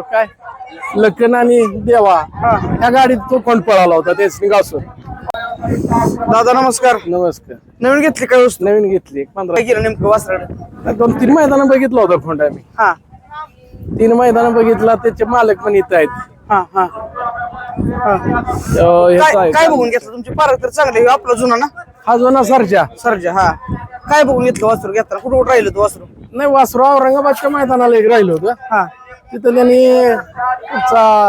काय? लखन आणि देवा. ह्या गाडीत तो कोण पळाला होता? तेच गावसून दादा नमस्कार. नमस्कार. नवीन घेतली काय वस्तू? नवीन घेतली. एक पंधरा. काय केलं नेमकं वासराड दोन तीन मैदान बघितलं होतं फोंडा आम्ही. हा. तीन मैदान बघितला त्याचे मालक पण इथं आहेत. हा हा. अं, ह्याचा काय आहे. काय बघून घेतलं? तुमची पारख तर चांगली आहे. आपला जुना ना? हा जो ना सरच्या सरजा हा. काय बघून घेतलं वासरू? घेताना कुठं कुठं राहिलं तू वासरू? नाही वासरू औरंगाबादच्या मैदानाला एक राहिलं होतं. हा. तिथं त्यांनी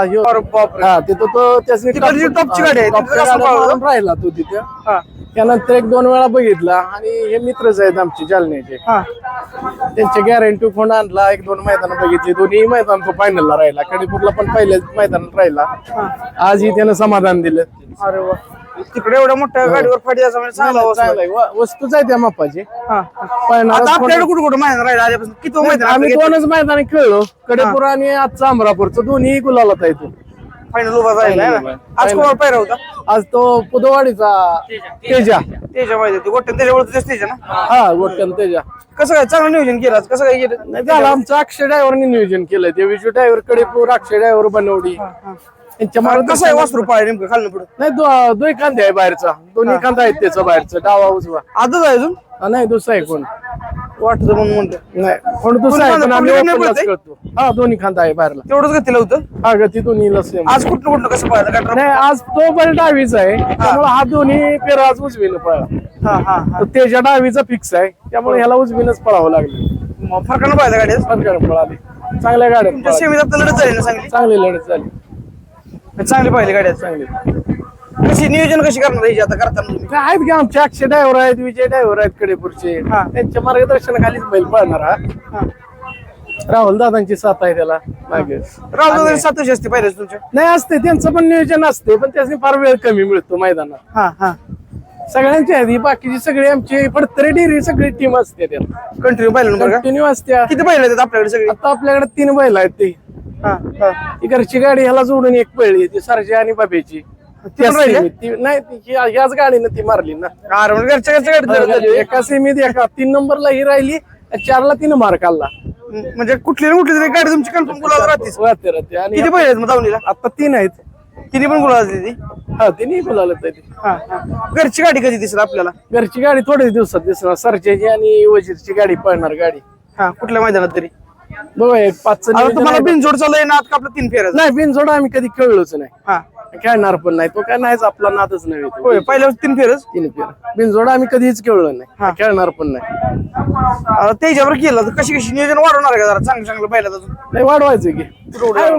ह्यो- बापरे. हा तिथं तो त्याची तिकडची टॉपची गाडी आहे. तिथं कसं पळाला? राहिला तो तिथं. हा. त्यानंतर एक दोन वेळा बघितला आणि हे मित्रच आहेत आमचे जालन्याचे. हा. त्यांच्या गॅरंटी फोन आणला? एक दोन मैदान बघितली. दोन्ही मैदान तो फायनलला राहिला. कडेपूरला पण पहिल्याच मैदानात राहिला. आजही त्यानं समाधान दिलं. अरे वा. तिकडे एवढ्या मोठ्या गाडीवर फाटी म्हणजे चांगला आहे. वस्तूच आहे त्या मापाची. हा. आता आपल्याकडे कुठं कुठं मैदान राहिलं? आल्यापासून किती मैदान आम्ही दोनच मैदान खेळलो. कडेपूर आणि आजचा अमरापूरचं. दोन्ही गुलालात आहे तो फायनल उभा राहिला आहे ना? आज कोणाला पायरा होता? आज तो पुदवाडीचा तेजा. त्याच्या माहिती होती. गोट्या त्याच्यावर त्याच्या ना? हा गोट्यान तेजा. कसं काय चांगलं नियोजन केलं आज? कसं काय केलं? नाही झालं आमचं अक्षय ड्रायव्हरने नियोजन केलंय. ते विजू ड्रायव्हर कडेपूर अक्षय ड्रायव्हर बनवडी त्यांच्या मला कसं आहे वासरू पाय नेमकं खाल्लं पुढं? नाही दो- दोन खांदे आहे बाहेरचा. दोन्ही खांदा आहेत त्याचा बाहेरचा. डावा उजवा. आजच आहे अजून? हा, नाही दुसरा आहे कोण? वाटतं म्हणून म्हणलं. नाही दुसरा आहे पण आम्ही? करतो. हा दोन्ही खांदा आहे बाहेरला. तेवढंच गतीला होतं? हा गती दोन्हीला सेम आज कुठलं कुठलं कसं पाहिलं गटर नाही आज तो बैल डावीचा आहे. त्यामुळे हा दोन्ही पेरा आज उजवीनं पळा हा हा हा. तर त्याच्या डावीचा फिक्स आहे. त्यामुळे ह्याला उजवीनच पळावं लागलं. मग फरकानं पाहिलं गाडी फरकानं पळाली. चांगल्या गाड्या तुमच्या सेमीत आता लढत झाली ना चांगली? चांगली लढत झाली. चांगली पाहिली गाडी आज. चांगली. कशी नियोजन कशी करणार याची आता करताना तुम्ही? काय आहेत की आमचे अक्षय ड्रायव्हर आहेत विजय ड्रायव्हर आहेत कडेपूरचे. हा. त्यांच्या मार्गदर्शनाखालीच बैल पळणार हा. हा. राहुल दादांची साथ आहे त्याला. मागे. राहुल दादा सातशे असते पाहिजे तुमच्या नाही असते. त्यांचं पण नियोजन असते पण त्याने फार वेळ कमी मिळतो मैदानात. हा हा. सगळ्यांची आहेत. ही बाकीची सगळी आमची पडतरे डेरी सगळी टीम असते कंटिन्यू पाहिलं का? कंटिन्यू असत्या किती पाहिलं आहेत आपल्याकडे सगळी? आता आपल्याकडे तीन बैल आहेत ते. हा हा. घरची गाडी ह्याला जोडून एक पळली ती सरजा आणि बाबेची. ती. ती नाही ती- ह्या- ह्याच गाडीनं ती मारली ना. म्हणजे घरच्या घरच्या गाडीत. एका सेमीत एका तीन नंबरला ही राहिली चारला तिनं मार काढला. म्हणजे कुठली ना कुठली तरी गाडी तुमची कन्फर्म गुलाब राहतेच. राहते राहते आणि किती मग दावणीला आता तीन आहेत. तिने पण गुलाब ती? हा तिन्ही बोलायला ती. हा हा. घरची गाडी कधी दिसेल आपल्याला? घरची गाडी थोड्याच दिवसात दिसणार सरच्याची आणि वजीरची गाडी पळणार गाडी. हा कुठल्या मैदानात तरी? बघा एक पाच आता तुम्हाला बिनजोड चालू आहे ना आता आपलं तीन फेऱ्याचं नाही बिनजोड आम्ही कधी खेळलोच नाही. हा. खेळणार पण नाही. तो काय नाहीच आपला नादच नाही तो. होय पहिल्या तीन फेरच? तीन फेर. बिनजोड आम्ही कधीच खेळलो नाही. खेळणार पण नाही. त्याच्यावर केलं तर कशी कशी नियोजन वाढवणार आहे का जरा? चांगलं चांगलं पाहिलं अजून? नाही वाढवायचं की.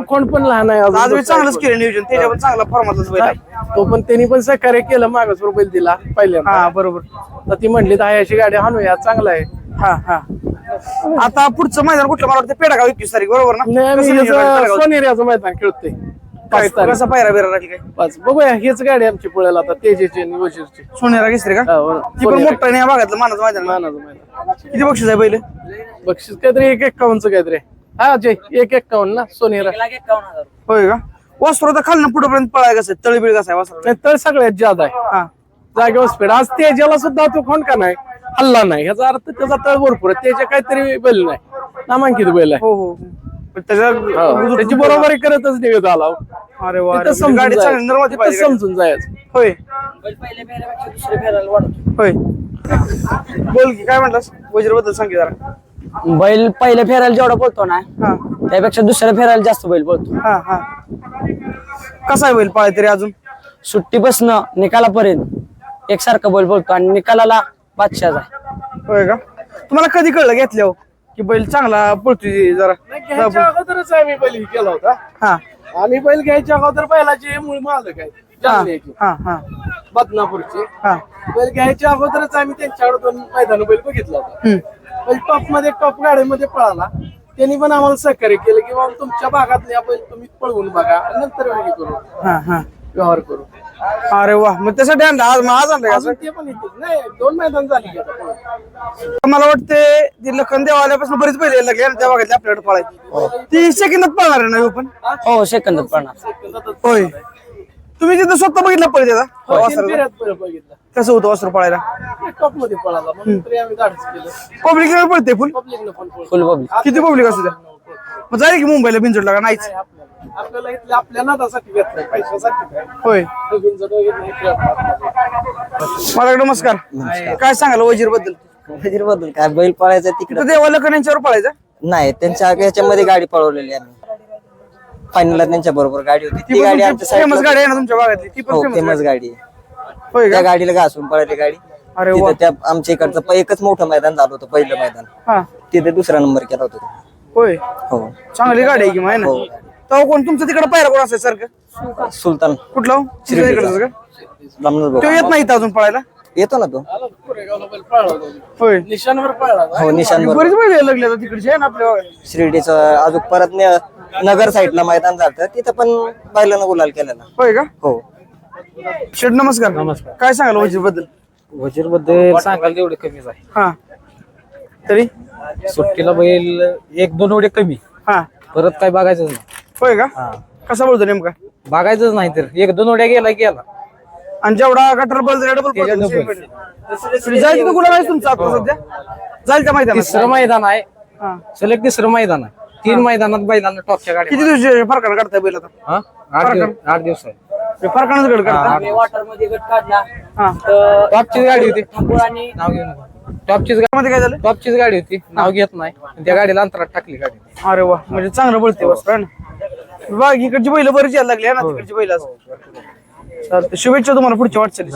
कोण पण लहान आहे. आज मी चांगलंच केलं नियोजन. त्याच्यावर चांगला फॉर्मातच बैल आहे. तो पण त्यांनी पण सहकार्य केलं मागास रुपये दिला पहिल्यांदा. हा बरोबर. तर ती म्हणली तर अशी गाडी हाणूया चांगला आहे. हा हा. आता पुढचं मैदान कुठलं? मला वाटतं पेडागाव एकवीस तारीख बरोबर ना? नाही आम्ही कसं नियोजन आहे? ह्याचं पेडगावचं? सोनेऱ्याचं मैदान खेळतोय. काय पाच कसा पायरा बिरा काय? पाच. बघूया हीच गाडी आमची पळेल आता तेजेची आणि वजीरची सोनेरा घेसरे का? हा, हो. ती पण मोठं आहे ना या भागातलं मानाचं ना. मानाचं किती बक्षीस आहे पहिले? बक्षीस काहीतरी एक एक्कावन्नचं काहीतरी हा अजय एक एक्कावन्न ना सोनेरा. होय का? वासरू तर खालनं पुढेपर्यंत पळाय कसं तळबीळ कसं आहे वासरू नाही तर सगळ्यात जादा आहे. हा. जागेवर स्पीड आज तेजाला सुद्धा तो कोण का नाही? हल्ला नाही. ह्याचा अर्थ त्याचा तळ भरपूर आहे. त्याच्या काहीतरी बैल नाही. नामांकित बैल आहे. हो हो पण त्याच्या हो, त्याची बरोबरी करतच निघत आला. हो. अरे वा तिथं समजून गाडी चांगली जायचं. तिथं पाहिजे समजून जायचं. होय. होय. बोल की काय म्हटलास वजीरबद्दल सांग की जरा. बैल पहिल्या फेरायला जेवढा पळतो ना हा. त्यापेक्षा दुसऱ्या फेरायला जास्त बैल पळतो. हा हा. कसा आहे बैल पाळ तरी अजून? सुट्टीपासनं निकालापर्यंत एकसारखा बैल पळतो आणि निकालाला बादशाह आहे. होय का? तुम्हाला कधी कळलं घेतल्यावर की बैल चांगला पळतोय जरा? आम्ही बैल केला होता. हा. आम्ही बैल घ्यायच्या अगोदर बैलाचे मूळ मालक आहे. हा जालन्याचे, हा हा. बदनापूरचे. हा. बैल घ्यायच्या अगोदरच आम्ही त्यांच्याकडे दोन मैदान बैल बघितला होता. हम्म. बैल टॉपमध्ये टॉप गाडीमध्ये पळाला. त्यांनी पण आम्हाला सहकार्य केलं की बाबा तुमच्या भागातले हा बैल तुम्ही पळवून बघा. नंतर हे करू. हा हा. व्यवहार करू. अरे वा मग त्यासाठी आणलं. आज मग आज आणलं का अजून ते पण येतील. नाही दोन मैदान झाली की आता पळून. असं? मला वाटते ती लखन देव आल्यापासून बरीच पहिले लागले त्या भागातली आपल्याकडे पळायची ती सेकंदात पळणार आहे ना ह्यो पण? हो सेकंदात पळणार. सेकंदातच होय. तुम्ही तिथं स्वतः बघितलं पहिले तीन त्याचा बघितला. कसं होतं वासरू पळायला? टॉपमध्ये पळाला. म्हणून तरी आम्ही धाडस केलं. पब्लिक पळते फुल पब्लिकनं पण पळतो. फुल पब्लिक किती पब्लिक असू द्या? मग जाईल की मुंबईला बिंजोडला का? नाहीच. आपल्याला इथल्या आपल्या नादासाठी पैशासाठी काय होय. नाही. मला नमस्कार. काय सांगाल वजीरबद्दल वजीरबद्दल काय? बैल पळायचा तिकडे. तिथं देवा लखन यांच्यावर पळायचा? नाही त्यांच्या याच्यामध्ये गाडी पळवलेली आम्ही. फायनलला त्यांच्या बरोबर गाडी होती. ती ती गाडी आमच्या फेमस गाडी आहे ना तुमच्या भागातली? ती हो फेमस फेमस गाडी. आहे. होय त्या का गाडीला घासून पळाली गाडी. अरे वा. तिथं त्या आमच्या इकडचं प- एकच मोठं मैदान झालं होतं पहिलं मैदान. हा. तिथे दुसरा नंबर केला होता. होय. हो. चांगली गाडी आहे की माहिती. ना? तेव्हा कोण? तुमचं तिकडे पायरा कोण असायचं सारखं? सुलतान. कुठलं? हो? तुमच्या इकडचं का? रामनाथ तो भाऊ येत नाही इथं अजून पळायला? येतो ना तो. होय. निशाणवर पळाला. हो निशान बरोबर बरीच बैल लागले आता तिकडचे ना आपल्या. शिर्डीचं अजून परत न- नगर साईडला मैदान झालं तिथं पण बैलानं गुलाल केलेला. होय का? हो. शेठ नमस्कार. नमस्कार. काय सांगाल वजीरबद्दल वजीरबद्दल सांगायला तेवढे कमीच आहे हा. तरी? सुट्टीला बैल एक दोन उडे कमी. हा. परत काय बघायचंच नाही. होय का? कसा बोलतो नेमका? बघायचंच नाही तर. एक दोन उड्या गेला गेला. आणि जेवढा गटर बल डबल त्याच्या जाईल तिथं कुठं नाही तुमचं आता सध्या? जाईल त्या मैदानात. तिसरं मैदान आहे. हा. सलग तिसरं मैदान आहे. तीन मैदानात बैलांना टॉपच्या गाड्या किती दिवस फरकानं काढताय बैल आता? हा? आठ दिवस आठ दिवस आहे. हे फरकानंच गड काढता? वॉटरमध्ये गट काढला. हा. टॉपचीच गाडी होती. आणि नाव घेऊन टॉपचीच गाडी मध्ये काय झालं? टॉपचीच गाडी होती. नाव घेत नाही. आणि त्या गाडीला अंतरात टाकली गाडी. अरे वा. म्हणजे चांगलं बोलते वस्त्र बघ इकडची बैल बरीच यायला लागली आहे ना तिकडची बैल चालतं शुभेच्छा तुम्हाला पुढच्या वाटचाली